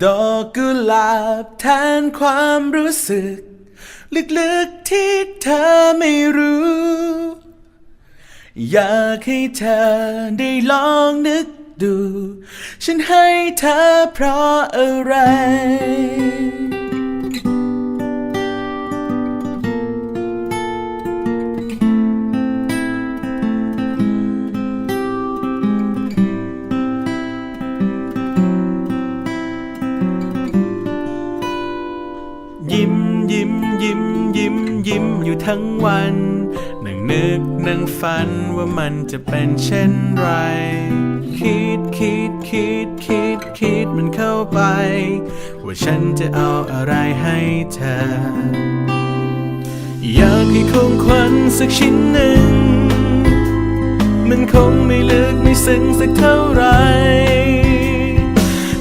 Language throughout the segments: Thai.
ดอกกุหลาบแทนความรู้สึก ลึกๆที่เธอไม่รู้ อยากให้เธอได้ลองนึกดู ฉันให้เธอเพราะอะไร ทั้งวันนั่งนึกนั่งฝันว่ามันจะเป็นเช่นไร คิดคิดคิดคิดคิดมันเข้าไป ว่าฉันจะเอาอะไรให้เธอ อยากให้คงควันสักชิ้นหนึ่ง มันคงไม่ลึกไม่ซึ้งสักเท่าไหร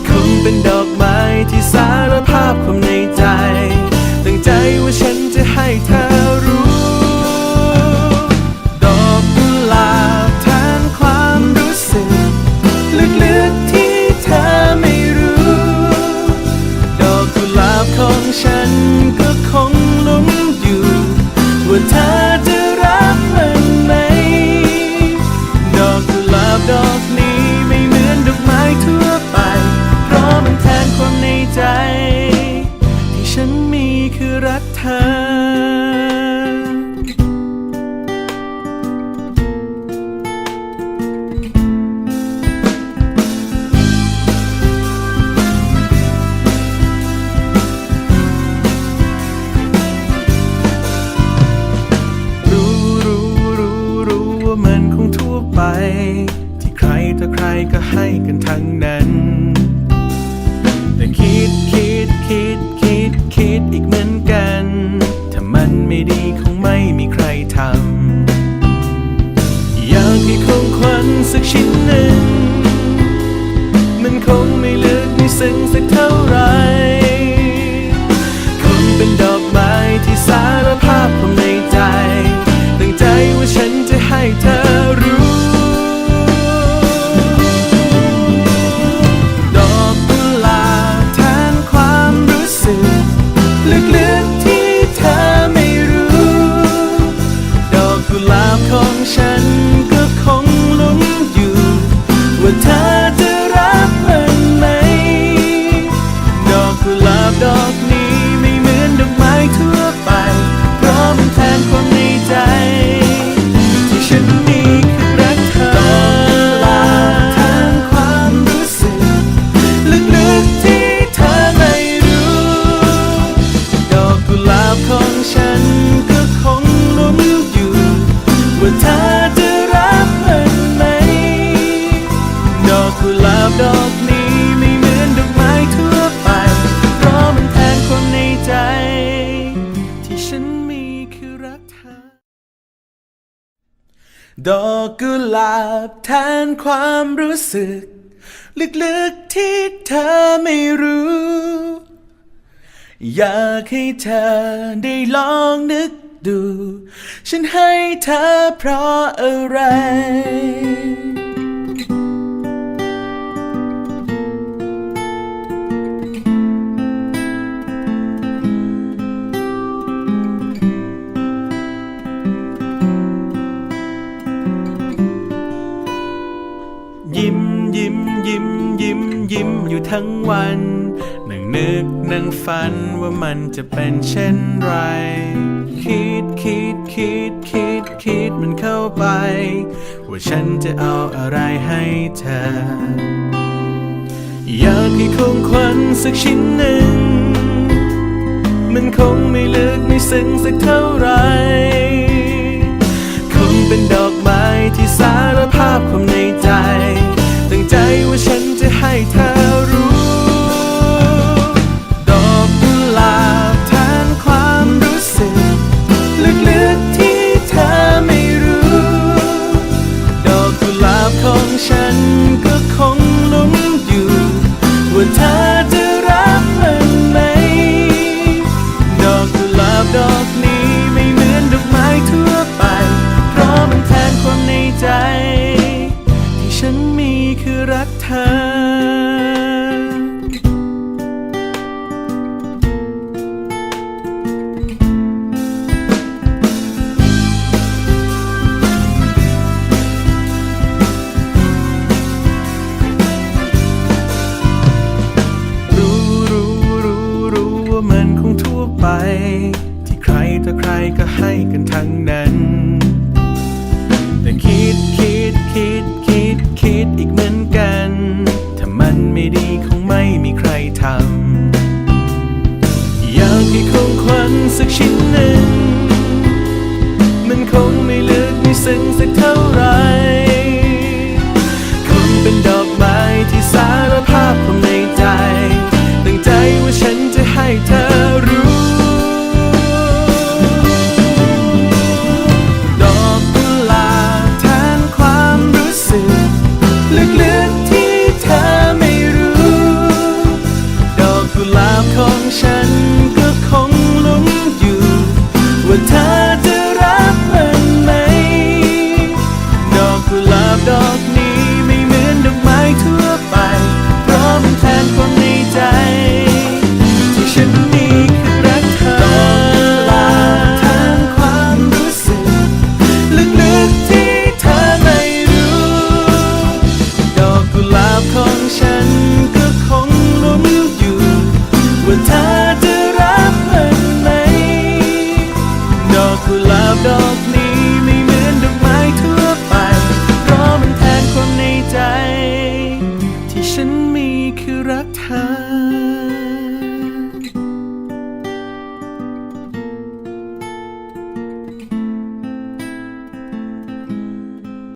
คงเป็นดอกไม้ที่สารภาพความในใจ ของฉันก็คง ที่ใครต่อใครก็ให้กันทั้งนั้น แต่คิดคิดคิดคิดคิดอีกเหมือนกัน ถ้ามันไม่ดีคงไม่มีใครทำอยากให้คงขวัญสักชิ้นหนึ่ง มันคงไม่ลึกไม่ซึ้งสักเท่า ดอกกุหลาบแทนความรู้สึก ลึกๆที่เธอไม่รู้ อยากให้เธอได้ลองนึกดู ฉันให้เธอเพราะอะไร ทั้งวันนั่งนึกนั่งฝันว่ามันจะเป็นเช่นไร คิดคิดคิดคิดคิดมันเข้าไป ว่าฉันจะเอาอะไรให้เธอ อยากให้คงควันสักชิ้นหนึ่ง มันคงไม่ลึกไม่ซึ้งสักเท่าไหรคงเป็นดอกไม้ที่สารภาพความในใจ ตั้งใจว่าฉันจะให้เธอ อใครก็ให้กันทั้งนั้น แต่คิดคิดคิดคิดคิดอีกเหมือนกัน ถ้ามันไม่ดีคงไม่มีใครทำ อยากให้ของขวัญสักชิ้นหนึ่ง มันคงไม่ลึกไม่ซึ้งสักที Wishing